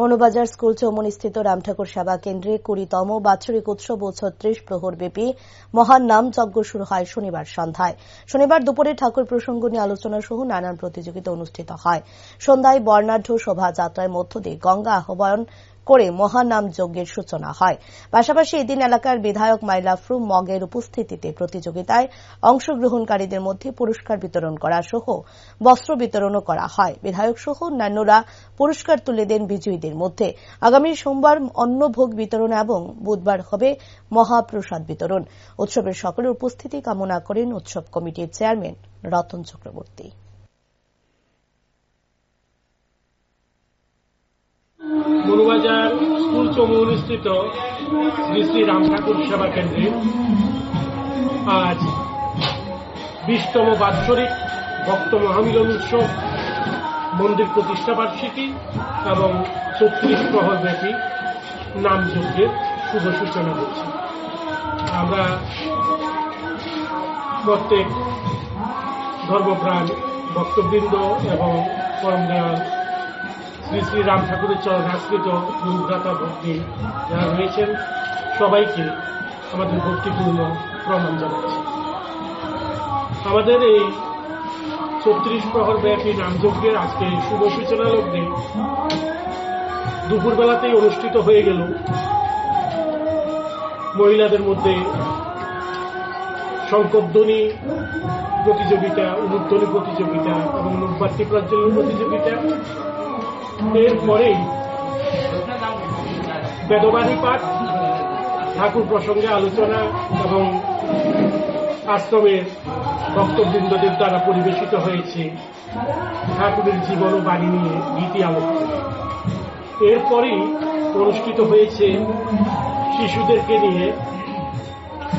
মনোবাজার school চৌমনিস্থিত Ram Thakur সেবা কেন্দ্রে কুড়িতম বাৎসরিক উৎসব ও ছত্রিশ প্রহর ব্যাপী মহান নাম যজ্ঞ শুরু হয় শনিবার সন্ধ্যায়। শনিবার দুপুরে ঠাকুর প্রসঙ্গ নিয়ে আলোচনা সহ নানান প্রতিযোগিতা অনুষ্ঠিত হয়। সন্ধ্যায় বর্ণাঢ্য শোভাযাত্রার মধ্য দিয়ে গঙ্গা আহ্বায়ন করে মহানাম যজ্ঞের সূচনা হয়। পাশাপাশি এদিন এলাকার বিধায়ক মাইলাফরু মগের উপস্থিতিতে প্রতিযোগিতায় অংশগ্রহণকারীদের মধ্যে পুরস্কার বিতরণ করা সহ বস্ত্র বিতরণও করা হয়। বিধায়ক সহ অন্যান্যরা পুরস্কার তুলে দেন বিজয়ীদের মধ্যে। আগামী সোমবার অন্নভোগ বিতরণ এবং বুধবার হবে মহাপ্রসাদ বিতরণ। উৎসবের সকলের উপস্থিতি কামনা করেন উৎসব কমিটির চেয়ারম্যান রতন চক্রবর্তী। মনুবাজার স্কুল চৌমৌলিস্থিত শ্রী শ্রী রাম ঠাকুর সেবা কেন্দ্রে আজ বিশতম বাৎসরিক ভক্ত মহামিলন উৎসব, মন্দির প্রতিষ্ঠা বার্ষিকী এবং প্রহর ব্যাপী নাম যজ্ঞের শুভ সূচনা হচ্ছে। আমরা প্রত্যেক ধর্মপ্রাণ ভক্তবৃন্দ এবং পরমদয়াল শ্রী শ্রী রাম ঠাকুরের চরণ আশ্রিত গুরুভ্রাতা ভক্তি যারা রয়েছেন সবাইকে আমাদের ভক্তিপূর্ণ প্রণাম জানাচ্ছি। আমাদের এই ছত্রিশ প্রহর ব্যাপী নামযজ্ঞের আজকে শুভ সূচনা লগ্নে দুপুরবেলাতেই অনুষ্ঠিত হয়ে গেল মহিলাদের মধ্যে শঙ্করধ্বনি প্রতিযোগিতা, উলুধ্বনি প্রতিযোগিতা এবং মুখবার্তি প্রজ্বলন প্রতিযোগিতা। এরপরেই বেদবাণী পাঠ, ঠাকুর প্রসঙ্গে আলোচনা এবং আশ্রমের ভক্তবৃন্দদের দ্বারা পরিবেশিত হয়েছে ঠাকুরের জীবন ও বাণী নিয়ে গীতি আলোচনা এরপরেই অনুষ্ঠিত হয়েছে শিশুদেরকে নিয়ে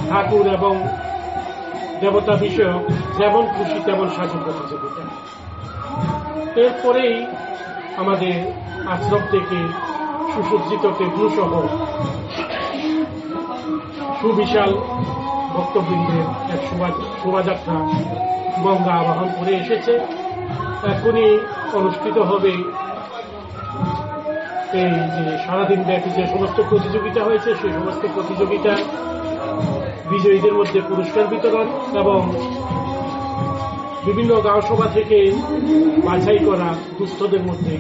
ঠাকুর এবং দেবতা বিষয়ক যেমন খুশি তেমন সাজু প্রতিযোগিতা। এরপরেই আমাদের আশ্রম থেকে সুসজ্জিত টেবলু সহ সুবিশাল ভক্তবৃন্দের এক শোভাযাত্রা গঙ্গা আবাহন করে এসেছে। এখনই অনুষ্ঠিত হবে এই যে সারাদিন ব্যাপী যে সমস্ত প্রতিযোগিতা হয়েছে, সেই সমস্ত প্রতিযোগিতা বিজয়ীদের মধ্যে পুরস্কার বিতরণ এবং বিভিন্ন গাঁও সভা থেকে বাছাই করা দুস্থদের মধ্যে।